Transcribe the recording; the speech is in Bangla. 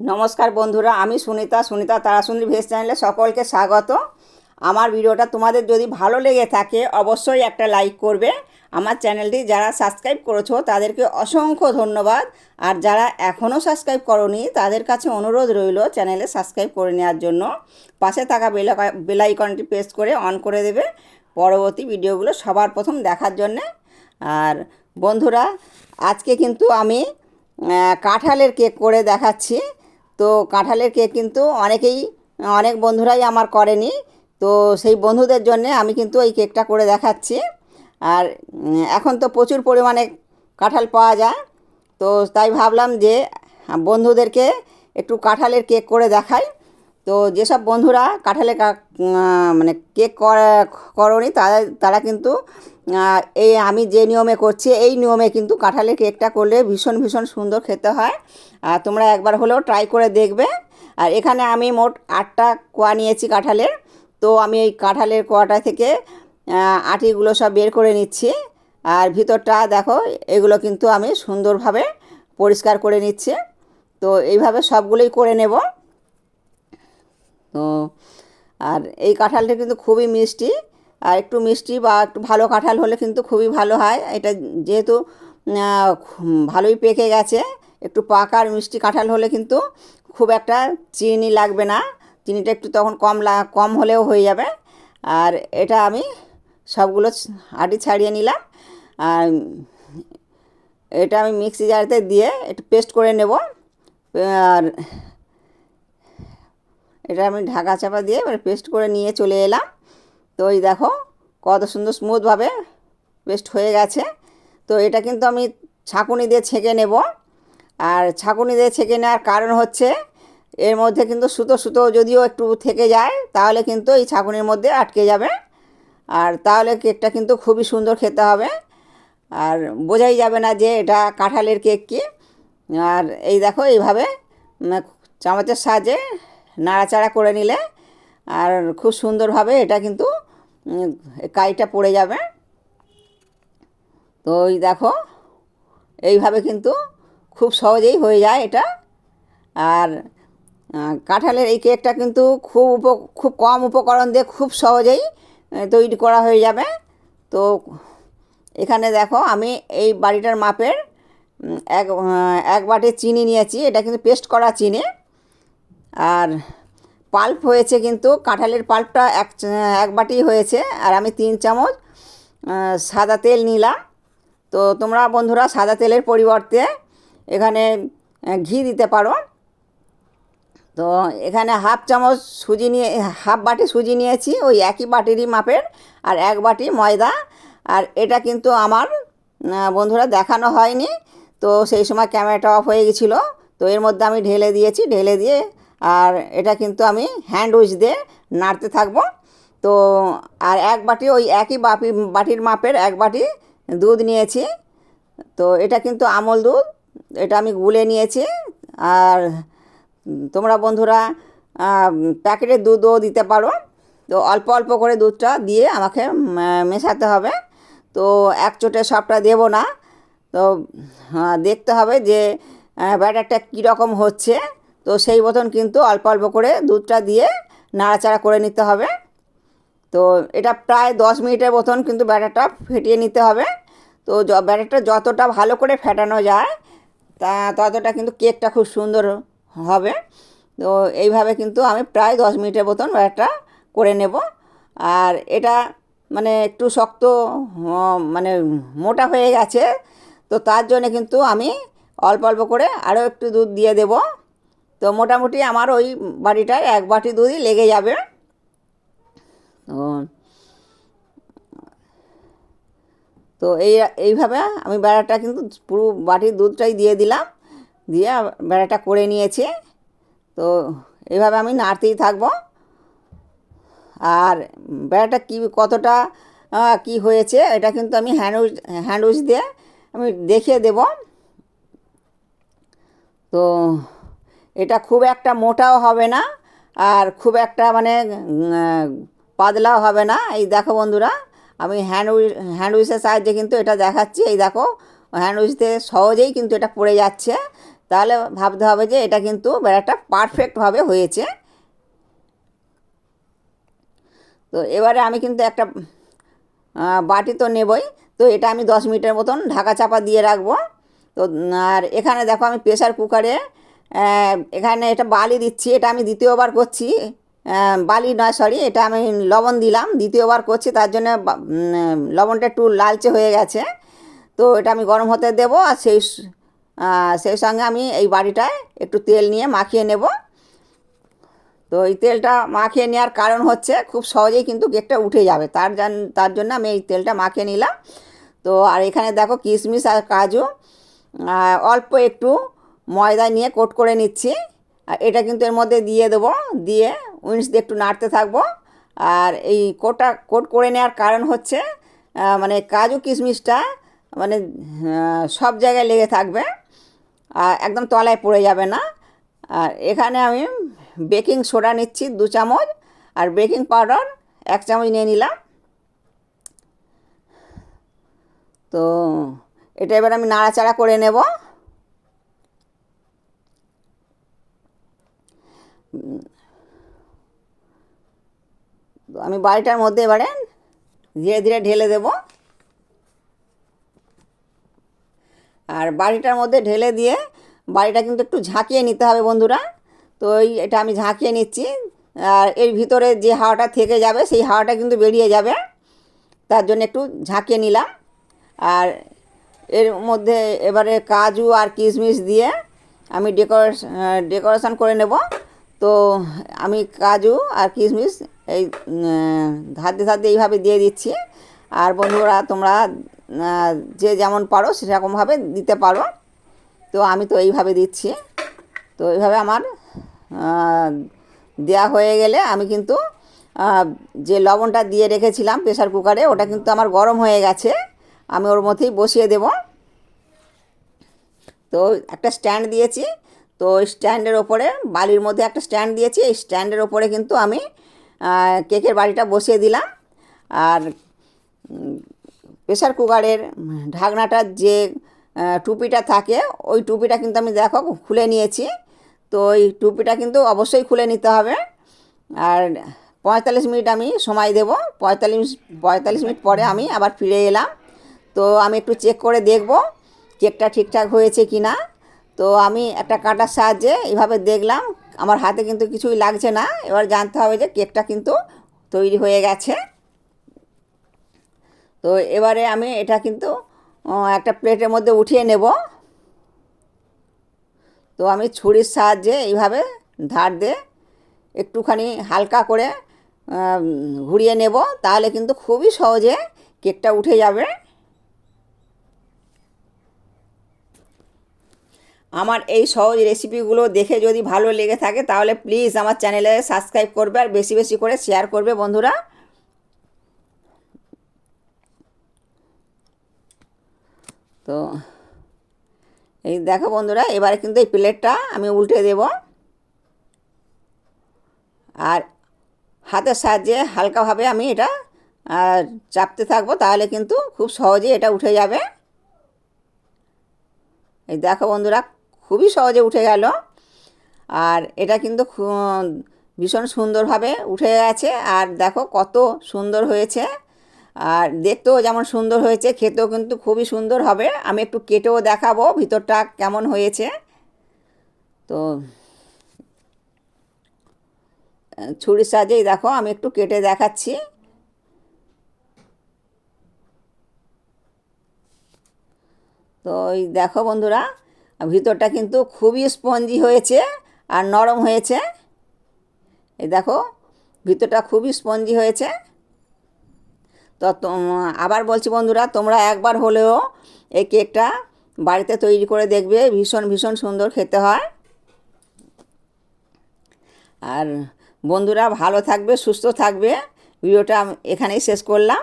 নমস্কার বন্ধুরা, আমি সুনিতা সুনিতা তারাসুন্দরী ভেজ চ্যানেলে সকলকে স্বাগত। আমার ভিডিওটা তোমাদের যদি ভালো লেগে থাকে, অবশ্যই একটা লাইক করবে। আমার চ্যানেলটি যারা সাবস্ক্রাইব করেছ, তাদেরকে অসংখ্য ধন্যবাদ। আর যারা এখনও সাবস্ক্রাইব করনি, তাদের কাছে অনুরোধ রইল চ্যানেলে সাবস্ক্রাইব করে নেওয়ার জন্য। পাশে থাকা বেল আইকনটি প্রেস করে অন করে দেবে পরবর্তী ভিডিওগুলো সবার প্রথম দেখার জন্যে। আর বন্ধুরা, আজকে কিন্তু আমি কাঁঠালের কেক করে দেখাচ্ছি। তো কাঁঠালের কেক কিন্তু অনেকেই, অনেক বন্ধুরাই আমার করেনি। তো সেই বন্ধুদের জন্যে আমি কিন্তু এই কেকটা করে দেখাচ্ছি। আর এখন তো প্রচুর পরিমাণে কাঁঠাল পাওয়া যায়। তো তাই ভাবলাম যে, বন্ধুদেরকে একটু কাঁঠালের কেক করে দেখাই। তো যেসব বন্ধুরা কাঁঠালে কা- মানে কেক করনি তারা তারা কিন্তু এই আমি যে নিয়মে করছি, এই নিয়মে কিন্তু কাঁঠালের কেকটা করলে ভীষণ ভীষণ সুন্দর খেতে হয়। আর তোমরা একবার হলেও ট্রাই করে দেখবে। আর এখানে আমি মোট আটটা কোয়া নিয়েছি কাঁঠালের। তো আমি এই কাঁঠালের কোয়াটা থেকে আটিগুলো সব বের করে নিচ্ছি। আর ভিতরটা দেখো, এগুলো কিন্তু আমি সুন্দরভাবে পরিষ্কার করে নিচ্ছি। তো এইভাবে সবগুলোই করে নেব। তো, আর এই কাঁঠালটা কিন্তু খুবই মিষ্টি। আর একটু মিষ্টি বা একটু ভালো কাঁঠাল হলে কিন্তু খুবই ভালো হয়। এটা যেহেতু ভালোই পেকে গেছে, একটু পাকা আর মিষ্টি কাঁঠাল হলে কিন্তু খুব একটা চিনি লাগবে না। চিনিটা একটু তখন কম কম হলেও হয়ে যাবে। আর এটা আমি সবগুলো আটি ছাড়িয়ে নিলাম। আর এটা আমি মিক্সি জারতে দিয়ে একটু পেস্ট করে নেব। আর এটা আমি ঢাকা চাপা দিয়ে এবার পেস্ট করে নিয়ে চলে এলাম। তো এই দেখো, কত সুন্দর স্মুথভাবে পেস্ট হয়ে গেছে। তো এটা কিন্তু আমি ছাঁকুনি দিয়ে ছেঁকে নেব। আর ছাঁকুনি দিয়ে ছেঁকে নেওয়ার কারণ হচ্ছে, এর মধ্যে কিন্তু সুতো সুতো যদিও একটু থেকে যায়, তাহলে কিন্তু এই ছাঁকুনির মধ্যে আটকে যাবে। আর তাহলে কেকটা কিন্তু খুবই সুন্দর খেতে হবে। আর বোঝাই যাবে না যে এটা কাঁঠালের কেক কি। আর এই দেখো, এইভাবে চামচের সাহায্যে নাড়াচাড়া করে নিলে, আর খুব সুন্দরভাবে এটা কিন্তু কাইটা পড়ে যাবে। তো ওই দেখো, এইভাবে কিন্তু খুব সহজেই হয়ে যায় এটা। আর কাঁঠালের এই কেকটা কিন্তু খুব উপ খুব কম উপকরণ দিয়ে খুব সহজেই তৈরি করা হয়ে যাবে। তো এখানে দেখো, আমি এই বাড়িটার মাপের এক এক বাটি চিনি নিয়েছি। এটা কিন্তু পেস্ট করা চিনি। আর পাল্প হয়েছে কিন্তু, কাঁঠালের পাল্পটা এক এক বাটি হয়েছে আর আমি তিন চামচ সাদা তেল নিলাম। তো তোমরা বন্ধুরা সাদা তেলের পরিবর্তে এখানে ঘি দিতে পারো। তো এখানে হাফ চামচ সুজি নিয়ে, হাফ বাটি সুজি নিয়েছি, ওই একই বাটিরই মাপের আর এক বাটি ময়দা। আর এটা কিন্তু আমার বন্ধুরা দেখানো হয়নি, তো সেই সময় ক্যামেরাটা অফ হয়ে গেছিল। তো এর মধ্যে আমি ঢেলে দিয়েছি, ঢেলে দিয়ে আর এটা কিন্তু আমি হ্যান্ড উইচ দিয়ে নাড়তে থাকব। তো, আর এক বাটি ওই একই বাপি, বাটির মাপের এক বাটি দুধ নিয়েছি। তো, এটা কিন্তু আমল দুধ, এটা আমি গুলে নিয়েছি। আর তোমরা বন্ধুরা প্যাকেটের দুধও দিতে পারো। তো, অল্প অল্প করে দুধটা দিয়ে আমাকে মেশাতে হবে। তো, এক চোটে সবটা দেবো না। তো দেখতে হবে যে ব্যাটারটা কীরকম হচ্ছে। তো সেই মতন কিন্তু অল্প অল্প করে দুধটা দিয়ে নাড়াচাড়া করে নিতে হবে। তো এটা প্রায় দশ মিনিটের মতন কিন্তু ব্যাটারটা ফেটিয়ে নিতে হবে। তো ব্যাটারটা যতটা ভালো করে ফেটানো যায়, তা ততটা কিন্তু কেকটা খুব সুন্দর হবে। তো এইভাবে কিন্তু আমি প্রায় দশ মিনিটের মতন ব্যাটারটা করে নেব। আর এটা মানে একটু শক্ত মানে মোটা হয়ে গেছে, তো তার জন্য কিন্তু আমি অল্প অল্প করে আরও একটু দুধ দিয়ে দেব। তো মোটামুটি আমার ওই বাটিটায় এক বাটি দুধই লেগে যাবে। তো তো এই, এইভাবে আমি বেড়াটা কিন্তু পুরো বাটির দুধটাই দিয়ে দিলাম, দিয়ে বেড়াটা করে নিয়েছি। তো এইভাবে আমি নাড়তেই থাকব। আর বেড়াটা কী, কতটা কি হয়েছে এটা কিন্তু আমি হ্যান্ড হ্যান্ড দিয়ে আমি দেখিয়ে দেব। তো এটা খুব একটা মোটাও হবে না আর খুব একটা মানে পাতলাও হবে না। এই দেখো বন্ধুরা, আমি হ্যান্ড উইচ হ্যান্ড উইচের সাহায্যে কিন্তু এটা দেখাচ্ছি। এই দেখো হ্যান্ড দিয়ে সহজেই কিন্তু এটা পড়ে যাচ্ছে। তাহলে ভাবতে হবে যে এটা কিন্তু ব্যাটারটা পারফেক্টভাবে হয়েছে। তো এবারে আমি কিন্তু একটা বাটি তো নেবই। তো এটা আমি দশ মিনিটের মতন ঢাকা চাপা দিয়ে রাখব। তো আর এখানে দেখো আমি প্রেশার কুকারে এখানে এটা বালি দিচ্ছি, এটা আমি দ্বিতীয়বার করছি। বালি নয় সরি এটা আমি লবণ দিলাম, দ্বিতীয়বার করছি, তার জন্য লবণটা একটু লালচে হয়ে গেছে। তো এটা আমি গরম হতে দেবো, আর সেই সেই সঙ্গে আমি এই বাড়িটায় একটু তেল নিয়ে মাখিয়ে নেব। তো এই তেলটা মাখিয়ে নেওয়ার কারণ হচ্ছে, খুব সহজেই কিন্তু কেকটা উঠে যাবে, তার তার জন্য আমি এই তেলটা মাখিয়ে নিলাম। তো আর এখানে দেখো কিশমিশ আর কাজু অল্প একটু ময়দা নিয়ে কোট করে নিচ্ছি। আর এটা কিন্তু এর মধ্যে দিয়ে দেবো। দিয়ে উইন্স দিয়ে একটু নাড়তে থাকব। আর এই কোটা কোট করে নেওয়ার কারণ হচ্ছে মানে কাজু কিশমিশটা মানে সব জায়গায় লেগে থাকবে। আর একদম তলায় পড়ে যাবে না। আর এখানে আমি বেকিং সোডা নিচ্ছি দু চামচ। আর বেকিং পাউডার এক চামচ নিয়ে নিলাম। তো এটা এবার আমি নাড়াচাড়া করে নেব তো আমি বাড়িটার মধ্যে এবারে ধীরে ধীরে ঢেলে দেবো। আর বাড়িটার মধ্যে ঢেলে দিয়ে বাড়িটা কিন্তু একটু ঝাঁকিয়ে নিতে হবে বন্ধুরা। তো এই এটা আমি ঝাঁকিয়ে নিচ্ছি। আর এর ভিতরে যে হাওয়াটা থেকে যাবে সেই হাওয়াটা কিন্তু বেরিয়ে যাবে। তার জন্য একটু ঝাঁকিয়ে নিলাম। আর এর মধ্যে এবারে কাজু আর কিশমিশ দিয়ে আমি ডেকোরেশন ডেকোরেশন করে নেব। তো আমি কাজু আর কিশমিশ এই উম, ধারতে ধারতে এইভাবে দিয়ে দিচ্ছি। আর বন্ধুরা তোমরা যে যেমন পারো সেরকমভাবে দিতে পারো। তো আমি তো এইভাবে দিচ্ছি। তো এইভাবে আমার দেয়া হয়ে গেলে আমি কিন্তু যে লবণটা দিয়ে রেখেছিলাম প্রেশার কুকারে ওটা কিন্তু আমার গরম হয়ে গেছে। আমি ওর মধ্যেই বসিয়ে দেব। তো একটা স্ট্যান্ড দিয়েছি। তো ওই স্ট্যান্ডের ওপরে, বালির মধ্যে একটা স্ট্যান্ড দিয়েছি, এই স্ট্যান্ডের ওপরে কিন্তু আমি কেকের বাড়িটা বসিয়ে দিলাম। আর প্রেশার কুকারের ঢাকনাটার যে টুপিটা থাকে, ওই টুপিটা কিন্তু আমি দেখো খুলে নিয়েছি। তো ওই টুপিটা কিন্তু অবশ্যই খুলে নিতে হবে। আর পঁয়তাল্লিশ মিনিট আমি সময় দেব। পঁয়তাল্লিশ পঁয়তাল্লিশ মিনিট পরে আমি আবার ফিরে এলাম। তো আমি একটু চেক করে দেখব, কেকটা ঠিকঠাক হয়েছে কি না তো আমি একটা কাঁটার সাহায্যে এভাবে দেখলাম, আমার হাতে কিন্তু কিছুই লাগছে না। এবার জানতে হবে যে কেকটা কিন্তু তৈরি হয়ে গেছে। তো এবারে আমি এটা কিন্তু একটা প্লেটের মধ্যে উঠিয়ে নেব। তো আমি ছুরির সাহায্যে এইভাবে ধার দিয়ে একটুখানি হালকা করে ঘুরিয়ে নেব, তাহলে কিন্তু খুবই সহজে কেকটা উঠে যাবে। আমার এই সহজ রেসিপিগুলো দেখে যদি ভালো লেগে থাকে, তাহলে প্লিজ আমার চ্যানেলে সাবস্ক্রাইব করবে আর বেশি বেশি করে শেয়ার করবে বন্ধুরা। তো এই দেখো বন্ধুরা, এবারে কিন্তু এই প্লেটটা আমি উল্টে দেব। আর হাতের সাহায্যে হালকাভাবে আমি এটা চাপতে থাকব, তাহলে কিন্তু খুব সহজেই এটা উঠে যাবে। এই দেখো বন্ধুরা খুবই সহজে উঠে গেল। আর এটা কিন্তু ভীষণ সুন্দরভাবে উঠে গেছে। আর দেখো কত সুন্দর হয়েছে। আর দেখতেও যেমন সুন্দর হয়েছে, খেতেও কিন্তু খুবই সুন্দর হবে। আমি একটু কেটেও দেখাবো ভিতরটা কেমন হয়েছে। তো, ছুরির সাহায্যেই দেখো, আমি একটু কেটে দেখাচ্ছি। তো ওই দেখো বন্ধুরা ভিতরটা কিন্তু খুবই স্পঞ্জি হয়েছে আর নরম হয়েছে। এই দেখো, ভিতরটা খুবই স্পঞ্জি হয়েছে। তো আবার বলছি বন্ধুরা, তোমরা একবার হলেও এই কেকটা বাড়িতে তৈরি করে দেখবে, ভীষণ ভীষণ সুন্দর খেতে হয়। আর বন্ধুরা ভালো থাকবে, সুস্থ থাকবে। ভিডিওটা এখানেই শেষ করলাম।